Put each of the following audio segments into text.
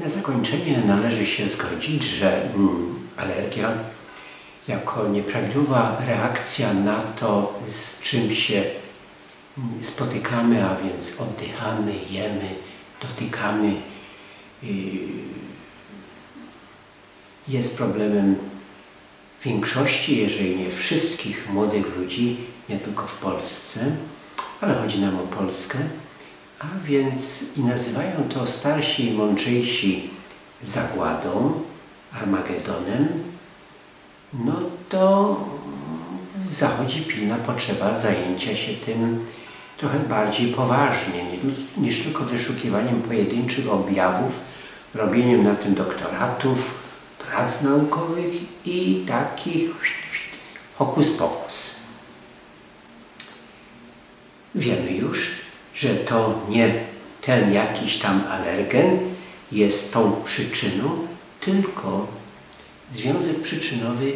Na zakończenie należy się zgodzić, że mm, alergia jako nieprawidłowa reakcja na to, z czym się mm, spotykamy, a więc oddychamy, jemy, dotykamy, yy, jest problemem większości, jeżeli nie wszystkich młodych ludzi, nie tylko w Polsce, ale chodzi nam o Polskę, a więc i nazywają to starsi i mądrzejsi zagładą, Armagedonem, no to zachodzi pilna potrzeba zajęcia się tym trochę bardziej poważnie, nie- niż tylko wyszukiwaniem pojedynczych objawów, robieniem na tym doktoratów, prac naukowych i takich hokus pokus. Wiemy już, że to nie ten jakiś tam alergen jest tą przyczyną, tylko związek przyczynowy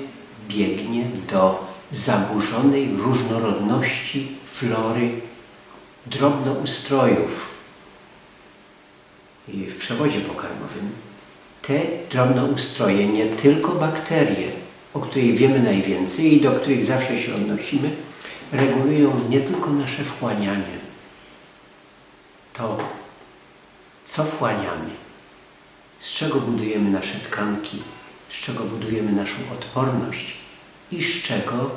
biegnie do zaburzonej różnorodności flory drobnoustrojów i w przewodzie pokarmowym. Te drobnoustroje, nie tylko bakterie, o których wiemy najwięcej i do których zawsze się odnosimy, regulują nie tylko nasze wchłanianie, to co wchłaniamy, z czego budujemy nasze tkanki, z czego budujemy naszą odporność i z czego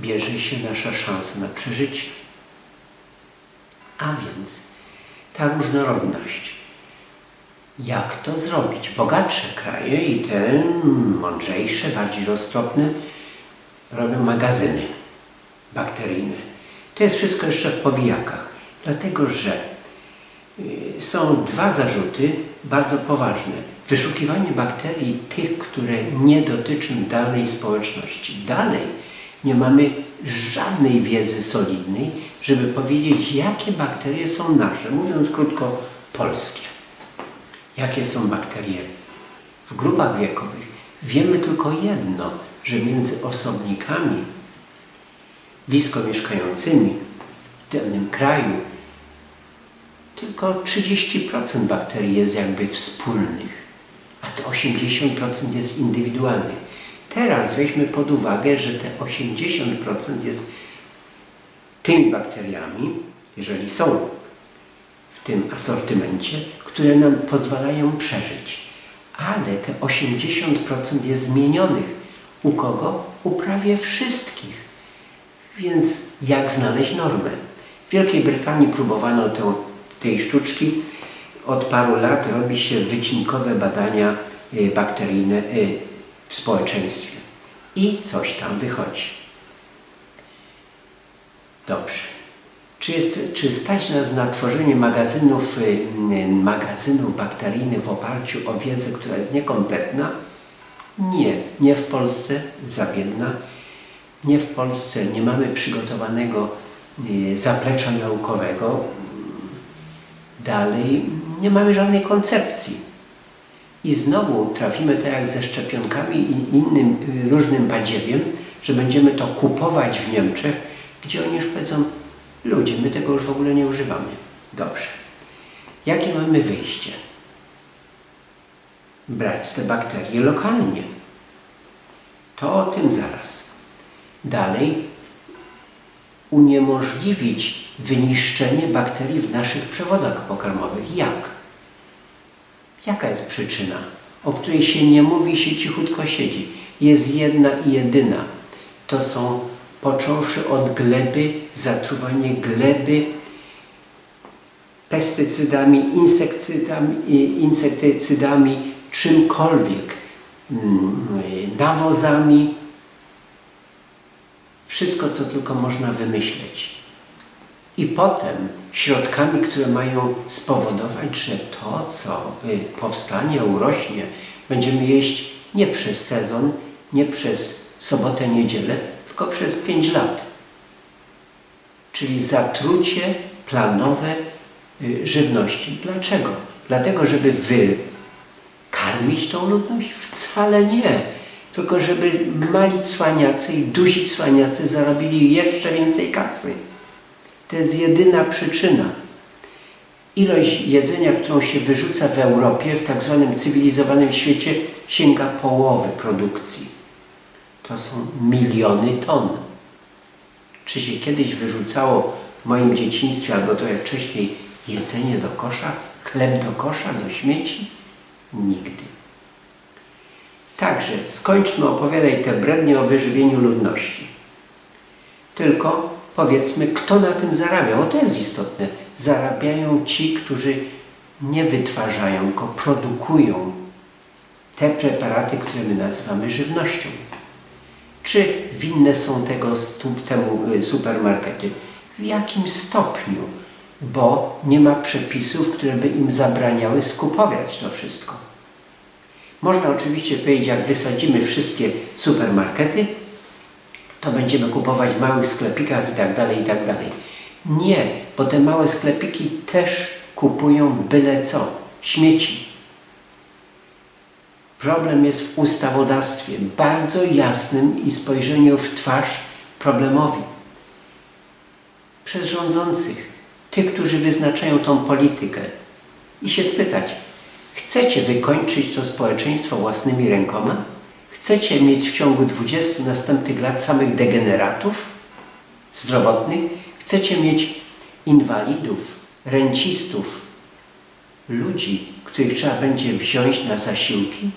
bierze się nasza szansa na przeżycie. A więc ta różnorodność. Jak to zrobić? Bogatsze kraje i te mądrzejsze, bardziej roztropne robią magazyny bakteryjne. To jest wszystko jeszcze w powijakach, dlatego że są dwa zarzuty bardzo poważne. Wyszukiwanie bakterii tych, które nie dotyczą danej społeczności. Dalej nie mamy żadnej wiedzy solidnej, żeby powiedzieć, jakie bakterie są nasze, mówiąc krótko, polskie. Jakie są bakterie w grupach wiekowych. Wiemy tylko jedno, że między osobnikami blisko mieszkającymi w danym kraju tylko 30% bakterii jest jakby wspólnych, a to 80% jest indywidualnych. Teraz weźmy pod uwagę, że te 80% jest tymi bakteriami, jeżeli są w tym asortymencie, które nam pozwalają przeżyć. Ale te 80% jest zmienionych. U kogo? U prawie wszystkich. Więc jak znaleźć normę? W Wielkiej Brytanii próbowano tę, tej sztuczki. Od paru lat robi się wycinkowe badania y, bakteryjne y, w społeczeństwie. I coś tam wychodzi. Dobrze. Czy, jest, czy stać nas na tworzenie magazynów, y, magazynów bakteryjnych w oparciu o wiedzę, która jest niekompletna? Nie, nie w Polsce, za biedna. Nie w Polsce nie mamy przygotowanego zaplecza naukowego. Dalej nie mamy żadnej koncepcji. I znowu trafimy tak jak ze szczepionkami i innym y, różnym badziewiem, że będziemy to kupować w Niemczech, gdzie oni już powiedzą, ludzie, my tego już w ogóle nie używamy. Dobrze. Jakie mamy wyjście? Brać te bakterie lokalnie. To o tym zaraz. Dalej, uniemożliwić wyniszczenie bakterii w naszych przewodach pokarmowych. Jak? Jaka jest przyczyna, o której się nie mówi, się cichutko siedzi? Jest jedna i jedyna. To są, począwszy od gleby, zatruwanie gleby pestycydami, insektycydami, insektycydami czymkolwiek, mm, nawozami, wszystko, co tylko można wymyśleć. I potem środkami, które mają spowodować, że to, co y, powstanie, urośnie, będziemy jeść nie przez sezon, nie przez sobotę, niedzielę, tylko przez 5 lat. Czyli zatrucie planowe y, żywności. Dlaczego? Dlatego, żeby wykarmić tą ludność? Wcale nie. Tylko żeby mali cwaniacy i duzi cwaniacy zarobili jeszcze więcej kasy. To jest jedyna przyczyna. Ilość jedzenia, którą się wyrzuca w Europie, w tak zwanym cywilizowanym świecie, sięga połowy produkcji. To są miliony ton. Czy się kiedyś wyrzucało w moim dzieciństwie albo trochę wcześniej jedzenie do kosza, chleb do kosza, do śmieci? Nigdy. Także skończmy opowiadać te brednie o wyżywieniu ludności. Tylko powiedzmy, kto na tym zarabia, bo to jest istotne. Zarabiają ci, którzy nie wytwarzają, tylko produkują te preparaty, które my nazywamy żywnością. Czy winne są tego temu y, supermarkety? W jakim stopniu? Bo nie ma przepisów, które by im zabraniały skupować to wszystko. Można oczywiście powiedzieć, jak wysadzimy wszystkie supermarkety, to będziemy kupować w małych sklepikach i tak dalej, i tak dalej. Nie, bo te małe sklepiki też kupują byle co, śmieci. Problem jest w ustawodawstwie, bardzo jasnym i spojrzeniu w twarz problemowi. Przez rządzących, tych, którzy wyznaczają tą politykę i się spytać, chcecie wykończyć to społeczeństwo własnymi rękoma? Chcecie mieć w ciągu 20 następnych lat samych degeneratów zdrowotnych? Chcecie mieć inwalidów, rencistów, ludzi, których trzeba będzie wziąć na zasiłki?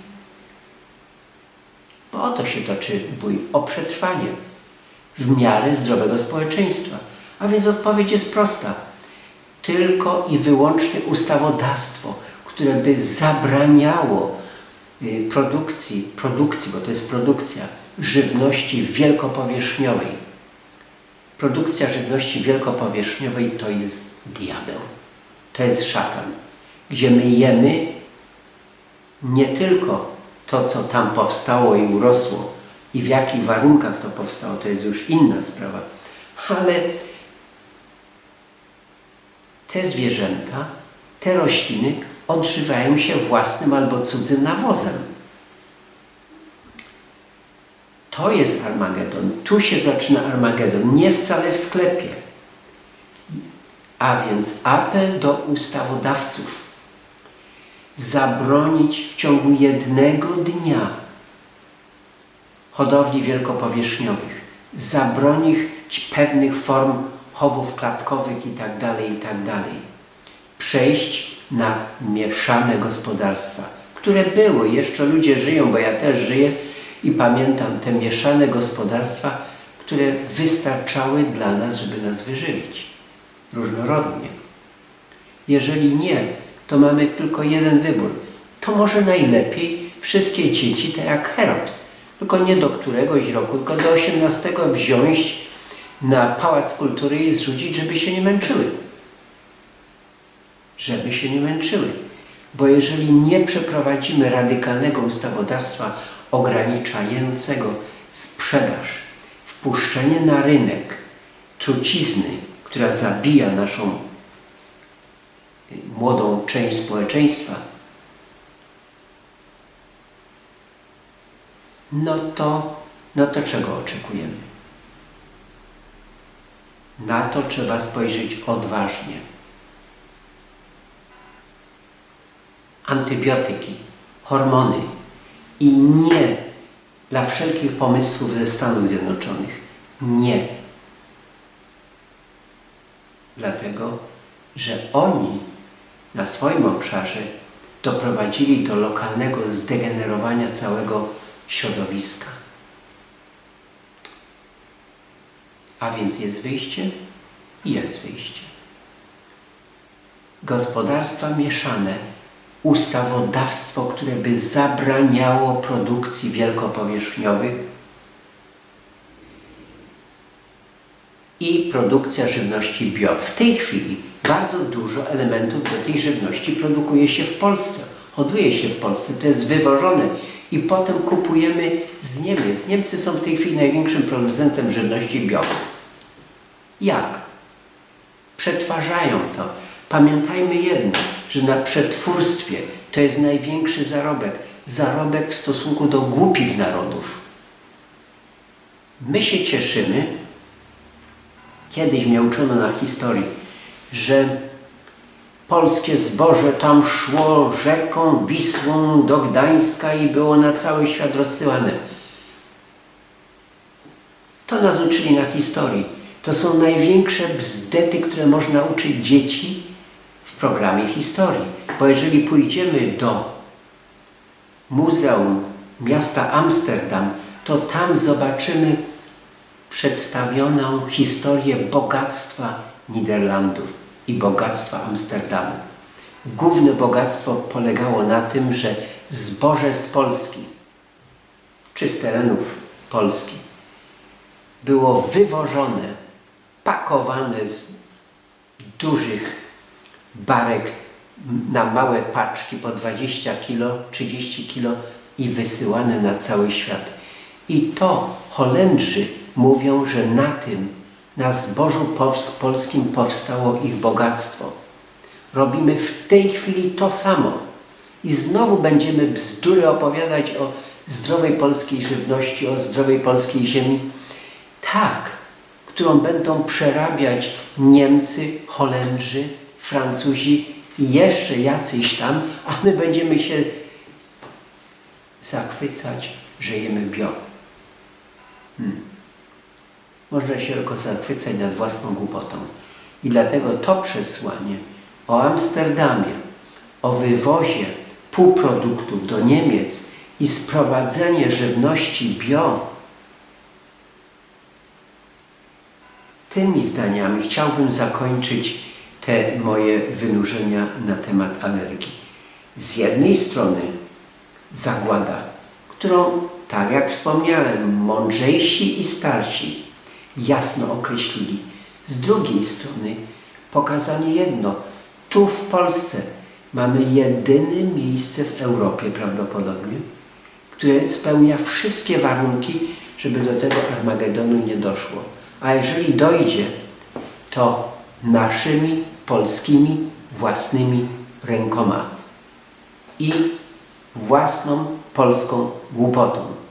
Bo o to się toczy bój, o przetrwanie w miarę zdrowego społeczeństwa. A więc odpowiedź jest prosta. Tylko i wyłącznie ustawodawstwo, które by zabraniało produkcji, produkcji, bo to jest produkcja żywności wielkopowierzchniowej. Produkcja żywności wielkopowierzchniowej to jest diabeł. To jest szatan, gdzie my jemy nie tylko to, co tam powstało i urosło i w jakich warunkach to powstało, to jest już inna sprawa, ale te zwierzęta, te rośliny odżywają się własnym albo cudzym nawozem. To jest Armagedon. Tu się zaczyna Armagedon, nie wcale w sklepie. A więc apel do ustawodawców. Zabronić w ciągu jednego dnia hodowli wielkopowierzchniowych. Zabronić pewnych form chowów klatkowych itd., itd. Przejść na mieszane gospodarstwa, które były, jeszcze ludzie żyją, bo ja też żyję i pamiętam te mieszane gospodarstwa, które wystarczały dla nas, żeby nas wyżywić różnorodnie. Jeżeli nie, to mamy tylko jeden wybór. To może najlepiej wszystkie dzieci, tak jak Herod, tylko nie do któregoś roku, tylko do 18 wziąć na Pałac Kultury i zrzucić, żeby się nie męczyły. Żeby się nie męczyły. Bo jeżeli nie przeprowadzimy radykalnego ustawodawstwa ograniczającego sprzedaż, wpuszczenie na rynek trucizny, która zabija naszą młodą część społeczeństwa, no to, no to czego oczekujemy? Na to trzeba spojrzeć odważnie. Antybiotyki, hormony i nie dla wszelkich pomysłów ze Stanów Zjednoczonych. Nie. Dlatego, że oni na swoim obszarze doprowadzili do lokalnego zdegenerowania całego środowiska. A więc jest wyjście? Jest wyjście. Gospodarstwa mieszane, ustawodawstwo, które by zabraniało produkcji wielkopowierzchniowych i produkcja żywności bio. W tej chwili bardzo dużo elementów do tej żywności produkuje się w Polsce, hoduje się w Polsce, to jest wywożone i potem kupujemy z Niemiec. Niemcy są w tej chwili największym producentem żywności bio. Jak? Przetwarzają to. Pamiętajmy jedno, że na przetwórstwie to jest największy zarobek. Zarobek w stosunku do głupich narodów. My się cieszymy, kiedyś mnie uczono na historii, że polskie zboże tam szło rzeką Wisłą do Gdańska i było na cały świat rozsyłane. To nas uczyli na historii. To są największe bzdety, które można uczyć dzieci programie historii. Bo jeżeli pójdziemy do Muzeum Miasta Amsterdam, to tam zobaczymy przedstawioną historię bogactwa Niderlandów i bogactwa Amsterdamu. Główne bogactwo polegało na tym, że zboże z Polski, czy z terenów Polski, było wywożone, pakowane z dużych barek na małe paczki po 20 kilo, 30 kilo i wysyłane na cały świat. I to Holendrzy mówią, że na tym, na zbożu polskim powstało ich bogactwo. Robimy w tej chwili to samo. I znowu będziemy bzdury opowiadać o zdrowej polskiej żywności, o zdrowej polskiej ziemi. Tak, którą będą przerabiać Niemcy, Holendrzy, Francuzi i jeszcze jacyś tam, a my będziemy się zachwycać, że jemy bio. Hmm. Można się tylko zachwycać nad własną głupotą. I dlatego to przesłanie o Amsterdamie, o wywozie półproduktów do Niemiec i sprowadzenie żywności bio, tymi zdaniami chciałbym zakończyć te moje wynurzenia na temat alergii. Z jednej strony zagłada, którą, tak jak wspomniałem, mądrzejsi i starsi jasno określili. Z drugiej strony pokazanie jedno. Tu w Polsce mamy jedyne miejsce w Europie prawdopodobnie, które spełnia wszystkie warunki, żeby do tego Armagedonu nie doszło. A jeżeli dojdzie, to naszymi polskimi własnymi rękoma i własną polską głupotą.